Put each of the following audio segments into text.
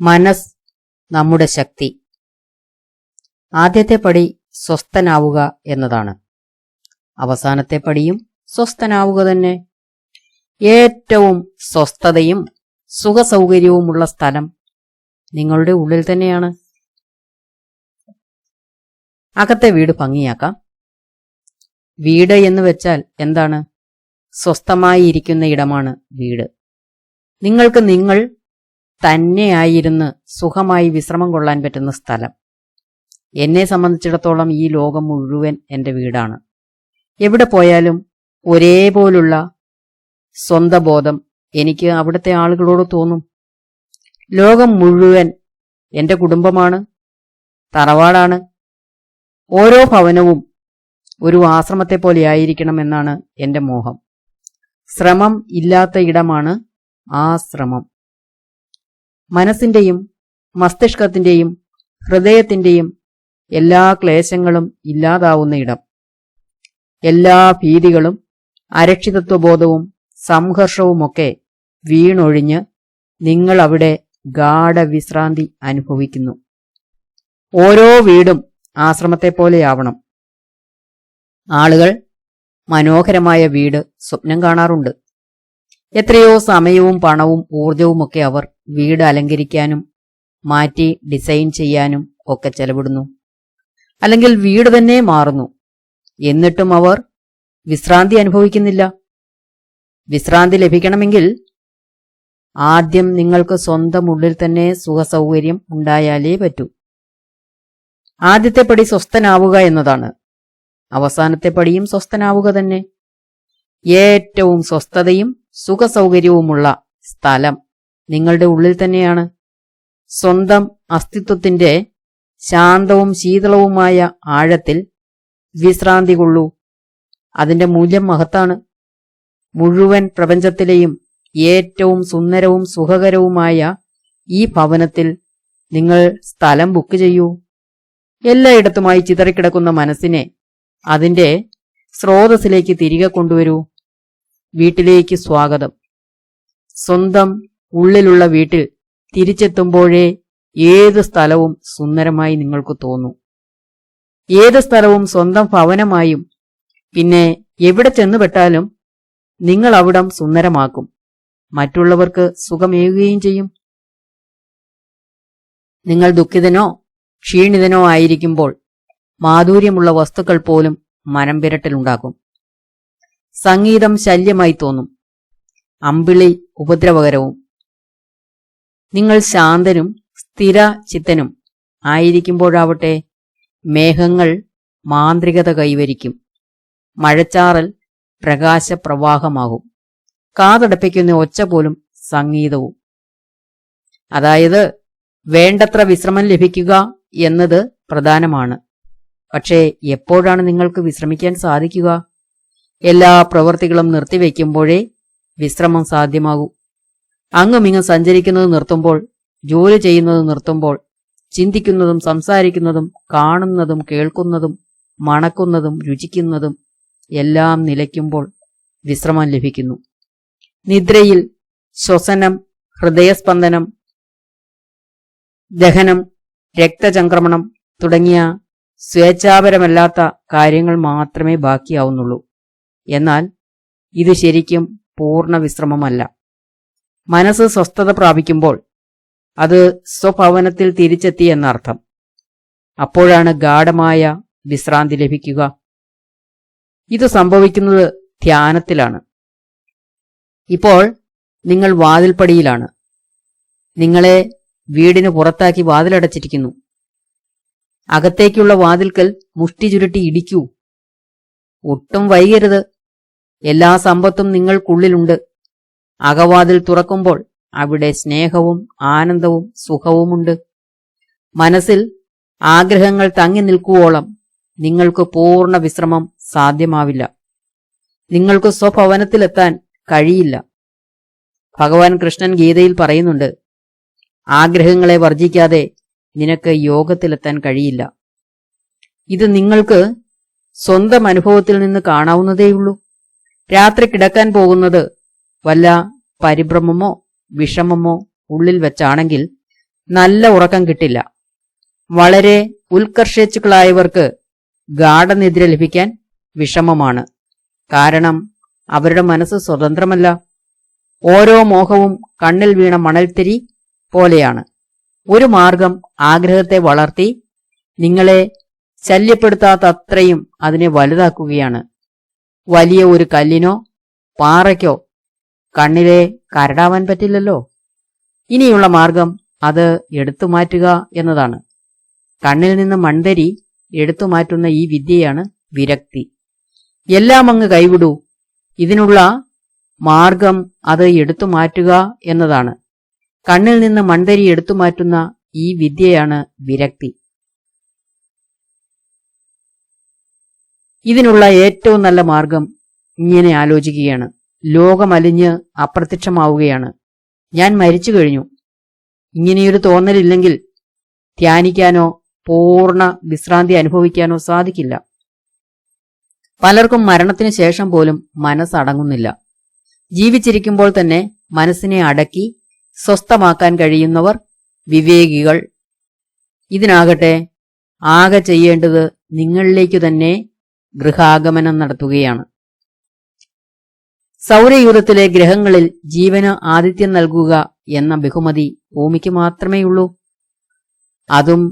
മനസ് നമ്മുടെ ശക്തി. ആദ്യത്തെ പടി സ്വസ്ഥനാവുക എന്നതാണ്. അവസാനത്തെ പടിയും സ്വസ്ഥനാവുക തന്നെ. ഏറ്റവും സ്വസ്ഥതയും സുഖസൗകര്യവുമുള്ള സ്ഥലം നിങ്ങളുടെ ഉള്ളിൽ തന്നെയാണ്. അകത്തെ വീട് ഭംഗിയാക്കാം. വീട് എന്ന് വെച്ചാൽ എന്താണ്? സ്വസ്ഥമായി ഇരിക്കുന്ന ഇടമാണ് വീട്. നിങ്ങൾക്ക് നിങ്ങൾ തന്നെയായിരുന്ന് സുഖമായി വിശ്രമം കൊള്ളാൻ പറ്റുന്ന സ്ഥലം. എന്നെ സംബന്ധിച്ചിടത്തോളം ഈ ലോകം മുഴുവൻ എന്റെ വീടാണ്. എവിടെ പോയാലും ഒരേപോലുള്ള സ്വന്തബോധം എനിക്ക് അവിടുത്തെ ആളുകളോട് തോന്നും. ലോകം മുഴുവൻ എന്റെ കുടുംബമാണ് തറവാടാണ്. ഓരോ ഭവനവും ഒരു ആശ്രമത്തെ പോലെ ആയിരിക്കണം എന്നാണ് എന്റെ മോഹം. ശ്രമം ഇല്ലാത്ത ഇടമാണ് ആശ്രമം. ശ്രമം മനസ്സിന്റെയും മസ്തിഷ്കത്തിന്റെയും ഹൃദയത്തിന്റെയും എല്ലാ ക്ലേശങ്ങളും ഇല്ലാതാവുന്ന ഇടം. എല്ലാ ഭീതികളും അരക്ഷിതത്വബോധവും സംഘർഷവുമൊക്കെ വീണൊഴിഞ്ഞ് നിങ്ങൾ അവിടെ ഗാഠവിശ്രാന്തി അനുഭവിക്കുന്നു. ഓരോ വീടും ആശ്രമത്തെ പോലെയാവണം ആളുകൾ മനോഹരമായ വീട് സ്വപ്നം കാണാറുണ്ട്. എത്രയോ സമയവും പണവും ഊർജവുമൊക്കെ അവർ വീട് അലങ്കരിക്കാനും മാറ്റി ഡിസൈൻ ചെയ്യാനും ഒക്കെ ചെലവിടുന്നു. അല്ലെങ്കിൽ വീട് തന്നെ മാറുന്നു. എന്നിട്ടും അവർ വിശ്രാന്തി അനുഭവിക്കുന്നില്ല. വിശ്രാന്തി ലഭിക്കണമെങ്കിൽ ആദ്യം നിങ്ങൾക്ക് സ്വന്തം ഉള്ളിൽ തന്നെ സുഖസൗകര്യം ഉണ്ടായാലേ പറ്റൂ. ആദ്യത്തെ പടി സ്വസ്ഥനാവുക എന്നതാണ്. അവസാനത്തെ പടിയും സ്വസ്ഥനാവുക തന്നെ. ഏറ്റവും സ്വസ്ഥതയും സുഖസൗകര്യവുമുള്ള സ്ഥലം നിങ്ങളുടെ ഉള്ളിൽ തന്നെയാണ്. സ്വന്തം അസ്തിത്വത്തിന്റെ ശാന്തവും ശീതളവുമായ ആഴത്തിൽ വിശ്രാന്തി കൊള്ളൂ. അതിന്റെ മൂല്യം മഹത്താണ്. മുഴുവൻ പ്രപഞ്ചത്തിലെയും ഏറ്റവും സുന്ദരവും സുഖകരവുമായ ഈ ഭവനത്തിൽ നിങ്ങൾ സ്ഥലം ബുക്ക് ചെയ്യൂ. എല്ലായിടത്തുമായി ചിതറിക്കിടക്കുന്ന മനസ്സിനെ അതിന്റെ സ്രോതസ്സിലേക്ക് തിരികെ കൊണ്ടുവരൂ. വീട്ടിലേക്ക് സ്വാഗതം. സ്വന്തം ഉള്ളിലുള്ള വീട്ടിൽ തിരിച്ചെത്തുമ്പോഴേ ഏത് സ്ഥലവും സുന്ദരമായി നിങ്ങൾക്ക് തോന്നൂ. ഏത് സ്ഥലവും സ്വന്തം ഭവനമായും പിന്നെ എവിടെ ചെന്നുപെട്ടാലും നിങ്ങൾ അവിടം സുന്ദരമാക്കും. മറ്റുള്ളവർക്ക് സുഖമേകുകയും ചെയ്യും. നിങ്ങൾ ദുഃഖിതനോ ക്ഷീണിതനോ ആയിരിക്കുമ്പോൾ മാധുര്യമുള്ള വസ്തുക്കൾ പോലും മനം വിരട്ടലുണ്ടാക്കും. സംഗീതം ശല്യമായി തോന്നും. അമ്പിളി ഉപദ്രവകരവും. നിങ്ങൾ ശാന്തനും സ്ഥിര ചിത്തനും ആയിരിക്കുമ്പോഴാവട്ടെ മേഘങ്ങൾ മാന്ത്രികത കൈവരിക്കും. മഴച്ചാറൽ പ്രകാശപ്രവാഹമാകും. കാതടപ്പിക്കുന്ന ഒച്ച പോലും സംഗീതവും. അതായത് വേണ്ടത്ര വിശ്രമം ലഭിക്കുക എന്നത് പ്രധാനമാണ്. പക്ഷേ എപ്പോഴാണ് നിങ്ങൾക്ക് വിശ്രമിക്കാൻ സാധിക്കുക? എല്ലാ പ്രവൃത്തികളും നിർത്തിവെക്കുമ്പോഴേ വിശ്രമം സാധ്യമാകൂ. അങ്ങുമിങ്ങും സഞ്ചരിക്കുന്നത് നിർത്തുമ്പോൾ ജോലി ചെയ്യുന്നത് നിർത്തുമ്പോൾ ചിന്തിക്കുന്നതും സംസാരിക്കുന്നതും കാണുന്നതും കേൾക്കുന്നതും മണക്കുന്നതും രുചിക്കുന്നതും എല്ലാം നിലയ്ക്കുമ്പോൾ വിശ്രമം ലഭിക്കുന്നു. നിദ്രയിൽ ശ്വസനം ഹൃദയസ്പന്ദനം ദഹനം രക്തചംക്രമണം തുടങ്ങിയ സ്വേച്ഛാപരമല്ലാത്ത കാര്യങ്ങൾ മാത്രമേ ബാക്കിയാവുന്നുള്ളൂ. എന്നാൽ ഇത് ശരിക്കും പൂർണ വിശ്രമമല്ല. മനസ്സ് സ്വസ്ഥത പ്രാപിക്കുമ്പോൾ അത് സ്വഭവനത്തിൽ തിരിച്ചെത്തി എന്നർത്ഥം. അപ്പോഴാണ് ഗാഢമായ വിശ്രാന്തി ലഭിക്കുക. ഇത് സംഭവിക്കുന്നത് ധ്യാനത്തിലാണ്. ഇപ്പോൾ നിങ്ങൾ വാതിൽപ്പടിയിലാണ്. നിങ്ങളെ വീടിന് പുറത്താക്കി വാതിലടച്ചിരിക്കുന്നു. അകത്തേക്കുള്ള വാതിൽക്കൽ മുഷ്ടി ചുരുട്ടി ഇടിക്കൂ. ഒട്ടും വൈകരുത്. എല്ലാ സമ്പത്തും നിങ്ങൾക്കുള്ളിലുണ്ട്. അകവാതിൽ തുറക്കുമ്പോൾ അവിടെ സ്നേഹവും ആനന്ദവും സുഖവുമുണ്ട്. മനസ്സിൽ ആഗ്രഹങ്ങൾ തങ്ങി നിൽക്കുവോളം നിങ്ങൾക്ക് പൂർണ വിശ്രമം സാധ്യമാവില്ല. നിങ്ങൾക്ക് സ്വഭവനത്തിലെത്താൻ കഴിയില്ല. ഭഗവാൻ കൃഷ്ണൻ ഗീതയിൽ പറയുന്നുണ്ട് ആഗ്രഹങ്ങളെ വർജിക്കാതെ നിനക്ക് യോഗത്തിലെത്താൻ കഴിയില്ല. ഇത് നിങ്ങൾക്ക് സ്വന്തം അനുഭവത്തിൽ നിന്ന് കാണാവുന്നതേയുള്ളൂ. രാത്രി കിടക്കാൻ പോകുന്നത് വല്ല പരിഭ്രമമോ വിഷമമോ ഉള്ളിൽ വെച്ചാണെങ്കിൽ നല്ല ഉറക്കം കിട്ടില്ല. വളരെ ഉത്കർഷേച്ചുക്കളായവർക്ക് ഗാഠനിദ്ര ലഭിക്കാൻ വിഷമമാണ്. കാരണം അവരുടെ മനസ്സ് സ്വതന്ത്രമല്ല. ഓരോ മോഹവും കണ്ണിൽ വീണ മണൽത്തിരി പോലെയാണ്. ഒരു മാർഗം ആഗ്രഹത്തെ വളർത്തി നിങ്ങളെ ശല്യപ്പെടുത്താത്തത്രയും അതിനെ വലുതാക്കുകയാണ്. വലിയ ഒരു കല്ലിനോ പാറയ്ക്കോ കണ്ണിലെ കരടാവാൻ പറ്റില്ലല്ലോ. ഇനിയുള്ള മാർഗം അത് എടുത്തു മാറ്റുക എന്നതാണ്. കണ്ണിൽ നിന്ന് മൺതരി എടുത്തു മാറ്റുന്ന ഈ വിദ്യയാണ് വിരക്തി. എല്ലാം അങ്ങ് കൈവിടൂ. ഇതിനുള്ള മാർഗം അത് എടുത്തു മാറ്റുക എന്നതാണ്. കണ്ണിൽ നിന്ന് മൺതരി എടുത്തു മാറ്റുന്ന ഈ വിദ്യയാണ് വിരക്തി. ഇതിനുള്ള ഏറ്റവും നല്ല മാർഗം ഇങ്ങനെ ആലോചിക്കുകയാണ്. ലോകമലിഞ്ഞ് അപ്രത്യക്ഷമാവുകയാണ്. ഞാൻ മരിച്ചു കഴിഞ്ഞു. ഇങ്ങനെയൊരു തോന്നലില്ലെങ്കിൽ ധ്യാനിക്കാനോ പൂർണ വിശ്രാന്തി അനുഭവിക്കാനോ സാധിക്കില്ല. പലർക്കും മരണത്തിന് ശേഷം പോലും മനസ്സടങ്ങുന്നില്ല. ജീവിച്ചിരിക്കുമ്പോൾ തന്നെ മനസ്സിനെ അടക്കി സ്വസ്ഥമാക്കാൻ കഴിയുന്നവർ വിവേകികൾ. ഇതിനാകട്ടെ ആകെ ചെയ്യേണ്ടത് നിങ്ങളിലേക്കു തന്നെ ഗൃഹാഗമനം നടത്തുകയാണ്. സൗരയൂഥത്തിലെ ഗ്രഹങ്ങളിൽ ജീവന് ആതിഥ്യം നൽകുക എന്ന ബഹുമതി ഭൂമിക്ക് മാത്രമേയുള്ളൂ അതും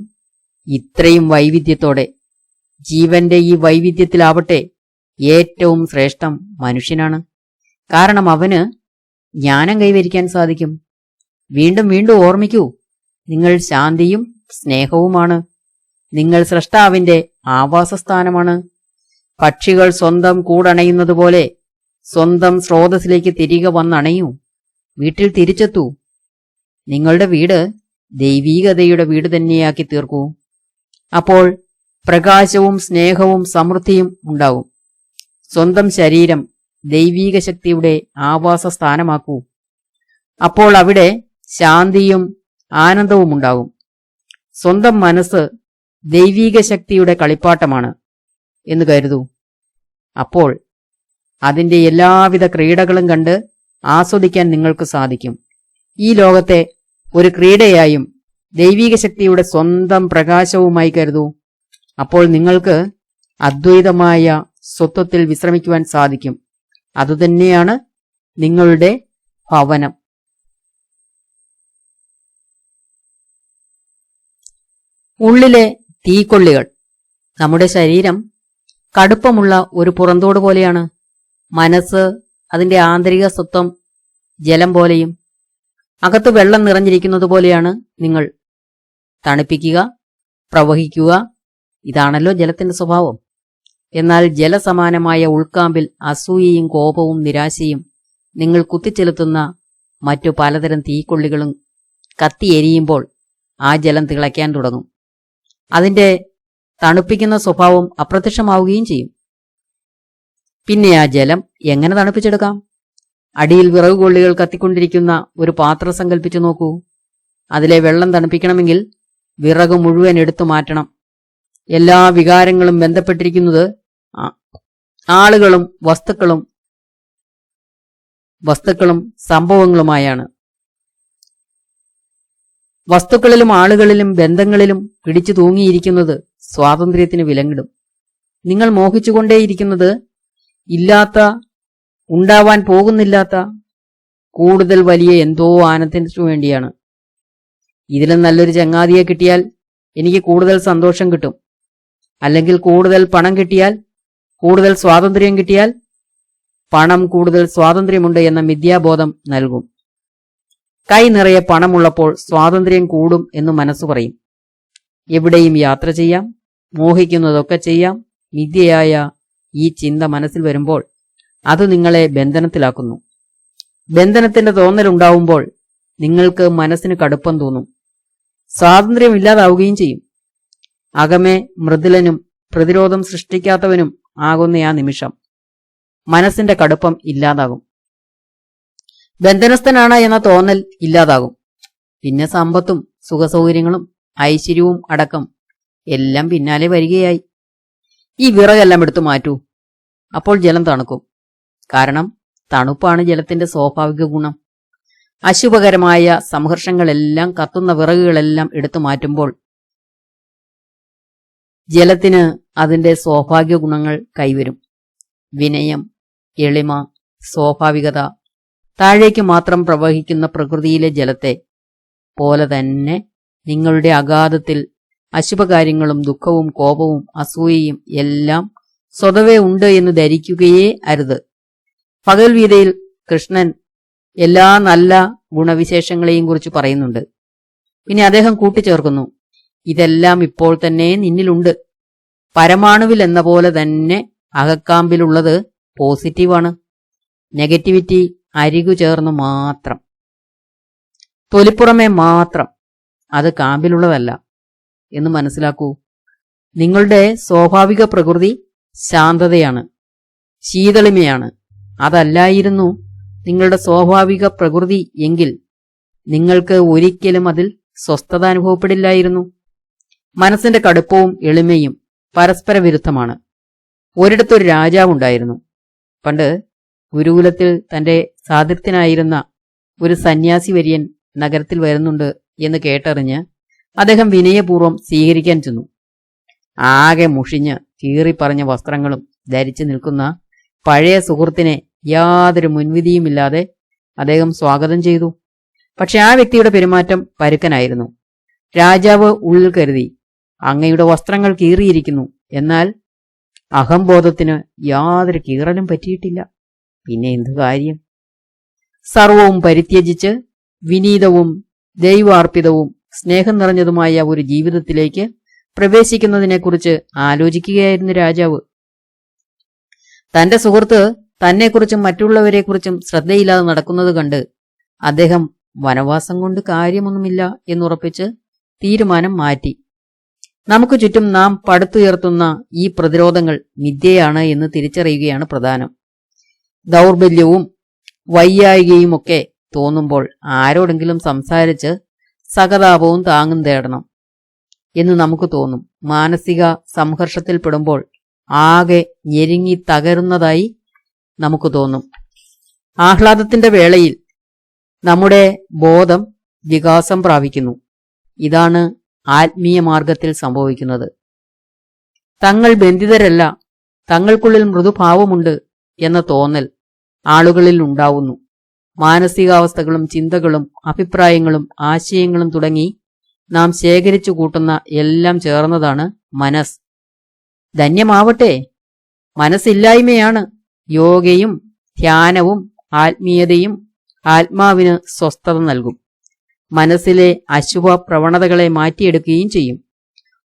ഇത്രയും വൈവിധ്യത്തോടെ. ജീവന്റെ ഈ വൈവിധ്യത്തിലാവട്ടെ ഏറ്റവും ശ്രേഷ്ഠം മനുഷ്യനാണ്. കാരണം അവന് ജ്ഞാനം കൈവരിക്കാൻ സാധിക്കും. വീണ്ടും വീണ്ടും ഓർമ്മിക്കൂ നിങ്ങൾ ശാന്തിയും സ്നേഹവുമാണ്. നിങ്ങൾ സൃഷ്ടാവിന്റെ ആവാസസ്ഥാനമാണ്. പക്ഷികൾ സ്വന്തം കൂടണയുന്നതുപോലെ സ്വന്തം സ്രോതസ്സിലേക്ക് തിരികെ വന്നണയൂ. വീട്ടിൽ തിരിച്ചെത്തൂ. നിങ്ങളുടെ വീട് ദൈവീകതയുടെ വീട് തന്നെയാക്കി തീർക്കൂ. അപ്പോൾ പ്രകാശവും സ്നേഹവും സമൃദ്ധിയും ഉണ്ടാവും. സ്വന്തം ശരീരം ദൈവീക ശക്തിയുടെ ആവാസ സ്ഥാനമാക്കൂ അപ്പോൾ അവിടെ ശാന്തിയും ആനന്ദവും ഉണ്ടാകും സ്വന്തം മനസ്സ് ദൈവീക ശക്തിയുടെ കളിപ്പാട്ടമാണ് എന്ന് കരുതൂ. അപ്പോൾ അതിന്റെ എല്ലാവിധ ക്രീഡകളും കണ്ട് ആസ്വദിക്കാൻ നിങ്ങൾക്ക് സാധിക്കും. ഈ ലോകത്തെ ഒരു ക്രീഡയായും ദൈവിക ശക്തിയുടെ സ്വന്തം പ്രകാശവുമായി കരുതൂ. അപ്പോൾ നിങ്ങൾക്ക് അദ്വൈതമായ സ്വത്വത്തിൽ വിശ്രമിക്കുവാൻ സാധിക്കും. അതുതന്നെയാണ് നിങ്ങളുടെ ഭവനം. ഉള്ളിലെ തീക്കൊള്ളികൾ നമ്മുടെ ശരീരം കടുപ്പമുള്ള ഒരു പുറന്തോട് പോലെയാണ്. മനസ്സ് അതിന്റെ ആന്തരിക സ്വത്വം ജലം പോലെയും. അകത്ത് വെള്ളം നിറഞ്ഞിരിക്കുന്നത് പോലെയാണ് നിങ്ങൾ. തണുപ്പിക്കുക പ്രവഹിക്കുക ഇതാണല്ലോ ജലത്തിന്റെ സ്വഭാവം. എന്നാൽ ജലസമാനമായ ഉൾക്കാമ്പിൽ അസൂയയും കോപവും നിരാശയും നിങ്ങൾ കുത്തിച്ചെലുത്തുന്ന മറ്റു പലതരം തീക്കൊള്ളികളും കത്തിയെരിയുമ്പോൾ ആ ജലം തിളയ്ക്കാൻ തുടങ്ങും. അതിന്റെ തണുപ്പിക്കുന്ന സ്വഭാവം അപ്രത്യക്ഷമാവുകയും ചെയ്യും. പിന്നെ ആ ജലം എങ്ങനെ തണുപ്പിച്ചെടുക്കാം? അടിയിൽ വിറവ് കൊള്ളികൾ കത്തിക്കൊണ്ടിരിക്കുന്ന ഒരു പാത്രം സങ്കല്പിച്ചു നോക്കൂ. അതിലെ വെള്ളം തണുപ്പിക്കണമെങ്കിൽ വിറക് മുഴുവൻ എടുത്തു മാറ്റണം. എല്ലാ വികാരങ്ങളും ബന്ധപ്പെട്ടിരിക്കുന്നത് ആളുകളും വസ്തുക്കളും വസ്തുക്കളും സംഭവങ്ങളുമായാണ്. വസ്തുക്കളിലും ആളുകളിലും ബന്ധങ്ങളിലും പിടിച്ചു തൂങ്ങിയിരിക്കുന്നത് സ്വാതന്ത്ര്യത്തിന് വിലങ്ങിടും. നിങ്ങൾ മോഹിച്ചുകൊണ്ടേയിരിക്കുന്നത് ഇല്ലാത്ത ഉണ്ടാവാൻ പോകുന്നില്ലാത്ത കൂടുതൽ വലിയ എന്തോ ആനന്ദത്തിനു വേണ്ടിയാണ്. ഇതിലും നല്ലൊരു ചങ്ങാതിയെ കിട്ടിയാൽ എനിക്ക് കൂടുതൽ സന്തോഷം കിട്ടും. അല്ലെങ്കിൽ കൂടുതൽ പണം കിട്ടിയാൽ കൂടുതൽ സ്വാതന്ത്ര്യം കിട്ടിയാൽ പണം കൂടുതൽ സ്വാതന്ത്ര്യമുണ്ട് എന്ന മിഥ്യാബോധം നൽകും. കൈ നിറയെ പണമുള്ളപ്പോൾ സ്വാതന്ത്ര്യം കൂടും എന്ന് മനസ്സ് പറയും. എവിടെയും യാത്ര ചെയ്യാം മോഹിക്കുന്നതൊക്കെ ചെയ്യാം മിഥ്യയായ ഈ ചിന്ത മനസ്സിൽ വരുമ്പോൾ അത് നിങ്ങളെ ബന്ധനത്തിലാക്കുന്നു. ബന്ധനത്തിന്റെ തോന്നലുണ്ടാവുമ്പോൾ നിങ്ങൾക്ക് മനസ്സിന് കടുപ്പം തോന്നും. സ്വാതന്ത്ര്യം ഇല്ലാതാവുകയും ചെയ്യും. അകമേ മൃദുലനും പ്രതിരോധം സൃഷ്ടിക്കാത്തവനും ആകുന്ന ആ നിമിഷം മനസ്സിന്റെ കടുപ്പം ഇല്ലാതാകും. ബന്ധനസ്ഥനാണ് എന്ന തോന്നൽ ഇല്ലാതാകും. പിന്നെ സമ്പത്തും സുഖസൗകര്യങ്ങളും ഐശ്വര്യവും അടക്കം എല്ലാം പിന്നാലെ വരികയായി. ഈ വിറകെല്ലാം എടുത്തു മാറ്റൂ. അപ്പോൾ ജലം തണുക്കും. കാരണം തണുപ്പാണ് ജലത്തിന്റെ സ്വാഭാവിക ഗുണം. അശുഭകരമായ സംഘർഷങ്ങളെല്ലാം കത്തുന്ന വിറകുകളെല്ലാം എടുത്തു മാറ്റുമ്പോൾ ജലത്തിന് അതിന്റെ സ്വാഭാവിക ഗുണങ്ങൾ കൈവരും. വിനയം എളിമ സ്വാഭാവികത താഴേക്ക് മാത്രം പ്രവഹിക്കുന്ന പ്രകൃതിയിലെ ജലത്തെ പോലെ തന്നെ നിങ്ങളുടെ അഗാധത്തിൽ അശുഭകാര്യങ്ങളും ദുഃഖവും കോപവും അസൂയയും എല്ലാം സ്വതവേ ഉണ്ട് എന്ന് ധരിക്കുകയേ അരുത്. ഭഗവത്ഗീതയിൽ കൃഷ്ണൻ എല്ലാ നല്ല ഗുണവിശേഷങ്ങളെയും കുറിച്ച് പറയുന്നുണ്ട്. പിന്നെ അദ്ദേഹം കൂട്ടിച്ചേർക്കുന്നു. ഇതെല്ലാം ഇപ്പോൾ തന്നെ നിന്നിലുണ്ട്. പരമാണുവിൽ എന്ന പോലെ തന്നെ അകക്കാമ്പിലുള്ളത് പോസിറ്റീവാണ്. നെഗറ്റിവിറ്റി അരികു ചേർന്ന് മാത്രം. തൊലിപ്പുറമേ മാത്രം. അത് കാമ്പിലുള്ളതല്ല. എന്ന് മനസ്സിലാക്കൂ. നിങ്ങളുടെ സ്വാഭാവിക പ്രകൃതി ശാന്തതയാണ്. ശീതളിമയാണ്. അതല്ലായിരുന്നു നിങ്ങളുടെ സ്വാഭാവിക പ്രകൃതി എങ്കിൽ നിങ്ങൾക്ക് ഒരിക്കലും അതിൽ സ്വസ്ഥത അനുഭവപ്പെടില്ലായിരുന്നു. മനസ്സിന്റെ കടുപ്പവും എളിമയും പരസ്പര വിരുദ്ധമാണ് ഒരിടത്തൊരു രാജാവുണ്ടായിരുന്നു. പണ്ട് ഗുരുകുലത്തിൽ തന്റെ സാതിർത്ഥ്യനായിരുന്ന ഒരു സന്യാസി വര്യൻ നഗരത്തിൽ വരുന്നുണ്ട് എന്ന് കേട്ടറിഞ്ഞ് അദ്ദേഹം വിനയപൂർവം സ്വീകരിക്കാൻ ചെന്നു. ആകെ മുഷിഞ്ഞ് കീറിപ്പറഞ്ഞ വസ്ത്രങ്ങളും ധരിച്ചു നിൽക്കുന്ന പഴയ സുഹൃത്തിനെ യാതൊരു മുൻവിധിയുമില്ലാതെ അദ്ദേഹം സ്വാഗതം ചെയ്തു. പക്ഷെ ആ വ്യക്തിയുടെ പെരുമാറ്റം പരുക്കനായിരുന്നു. രാജാവ് ഉള്ളിൽ കരുതി അങ്ങയുടെ വസ്ത്രങ്ങൾ കീറിയിരിക്കുന്നു. എന്നാൽ അഹംബോധത്തിന് യാതൊരു കീറലും പറ്റിയിട്ടില്ല. പിന്നെ എന്തു കാര്യം? സർവവും പരിത്യജിച്ച് വിനീതവും ദൈവാർപ്പിതവും സ്നേഹം നിറഞ്ഞതുമായ ഒരു ജീവിതത്തിലേക്ക് പ്രവേശിക്കുന്നതിനെക്കുറിച്ച് ആലോചിക്കുകയായിരുന്നു രാജാവ്. തന്റെ സുഹൃത്ത് തന്നെക്കുറിച്ചും മറ്റുള്ളവരെക്കുറിച്ചും ശ്രദ്ധയില്ലാതെ നടക്കുന്നത് കണ്ട് അദ്ദേഹം വനവാസം കൊണ്ട് കാര്യമൊന്നുമില്ല എന്നുറപ്പിച്ച് തീരുമാനം മാറ്റി. നമുക്ക് ചുറ്റും നാം പടുത്തുയർത്തുന്ന ഈ പ്രതിരോധങ്ങൾ മിഥ്യയാണ് എന്ന് തിരിച്ചറിയുകയാണ് പ്രധാനം. ദൗർബല്യവും വയ്യായികയുമൊക്കെ തോന്നുമ്പോൾ ആരോടെങ്കിലും സംസാരിച്ച് സഹതാപവും താങ്ങും തേടണം എന്ന് നമുക്ക് തോന്നും. മാനസിക സംഘർഷത്തിൽപ്പെടുമ്പോൾ ആകെ ഞെരുങ്ങി തകരുന്നതായി നമുക്ക് തോന്നും. ആഹ്ലാദത്തിന്റെ വേളയിൽ നമ്മുടെ ബോധം വികാസം പ്രാപിക്കുന്നു. ഇതാണ് ആത്മീയ മാർഗത്തിൽ സംഭവിക്കുന്നത്. തങ്ങൾ ബന്ധിതരല്ല തങ്ങൾക്കുള്ളിൽ മൃദുഭാവമുണ്ട് എന്ന തോന്നൽ ആളുകളിൽ ഉണ്ടാവുന്നു. മാനസികാവസ്ഥകളും ചിന്തകളും അഭിപ്രായങ്ങളും ആശയങ്ങളും തുടങ്ങി നാം ശേഖരിച്ചു കൂട്ടുന്ന എല്ലാം ചേർന്നതാണ് മനസ് ധന്യമാവട്ടെ. മനസ്സില്ലായ്മയാണ്. യോഗയും ധ്യാനവും ആത്മീയതയും ആത്മാവിന് സ്വസ്ഥത നൽകും. മനസ്സിലെ അശുഭ പ്രവണതകളെ മാറ്റിയെടുക്കുകയും ചെയ്യും.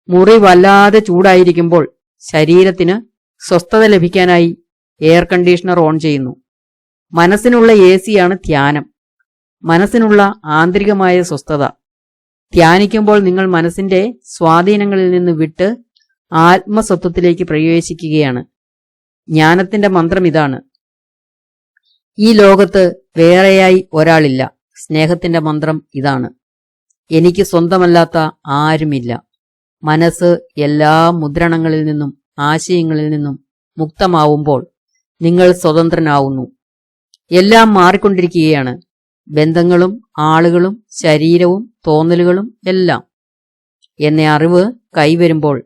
മുറി വല്ലാതെ ചൂടായിരിക്കുമ്പോൾ ശരീരത്തിന് സ്വസ്ഥത ലഭിക്കാനായി എയർ കണ്ടീഷണർ ഓൺ ചെയ്യുന്നു. മനസ്സിനുള്ള എ സിയാണ് ധ്യാനം. മനസ്സിനുള്ള ആന്തരികമായ സ്വസ്ഥത. ധ്യാനിക്കുമ്പോൾ നിങ്ങൾ മനസ്സിന്റെ സ്വാധീനങ്ങളിൽ നിന്ന് വിട്ട് ആത്മസത്വത്തിലേക്ക് പ്രവേശിക്കുകയാണ്. ജ്ഞാനത്തിന്റെ മന്ത്രം ഇതാണ്. ഈ ലോകത്ത് വേറെയായി ഒരാളില്ല. സ്നേഹത്തിന്റെ മന്ത്രം ഇതാണ്. എനിക്ക് സ്വന്തമല്ലാത്ത ആരുമില്ല. മനസ്സ് എല്ലാ മുദ്രണങ്ങളിൽ നിന്നും ആശയങ്ങളിൽ നിന്നും മുക്തമാവുമ്പോൾ നിങ്ങൾ സ്വതന്ത്രനാവുന്നു. എല്ലാം മാറിക്കൊണ്ടിരിക്കുകയാണ്. ബന്ധങ്ങളും ആളുകളും ശരീരവും തോന്നലുകളും എല്ലാം. എന്നെ അറിവ് കൈവരുമ്പോൾ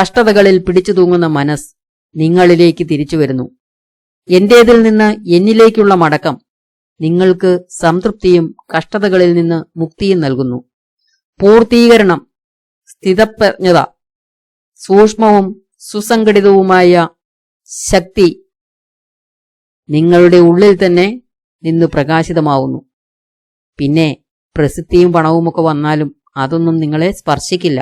കഷ്ടതകളിൽ പിടിച്ചു തൂങ്ങുന്ന മനസ്സ് നിങ്ങളിലേക്ക് തിരിച്ചു വരുന്നു. എന്റേതിൽ നിന്ന് എന്നിലേക്കുള്ള മടക്കം നിങ്ങൾക്ക് സംതൃപ്തിയും കഷ്ടതകളിൽ നിന്ന് മുക്തിയും നൽകുന്നു. പൂർത്തീകരണം സ്ഥിതപ്രജ്ഞത സൂക്ഷ്മവും സുസംഘടിതവുമായ ശക്തി നിങ്ങളുടെ ഉള്ളിൽ തന്നെ നിന്ന് പ്രകാശിതമാവുന്നു. പിന്നെ പ്രസിദ്ധിയും പണവുമൊക്കെ വന്നാലും അതൊന്നും നിങ്ങളെ സ്പർശിക്കില്ല.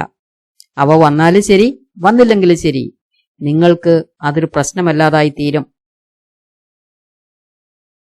അവ വന്നാലും ശരി വന്നില്ലെങ്കിലും ശരി. നിങ്ങൾക്ക് അതൊരു പ്രശ്നമല്ലാതായി തീരും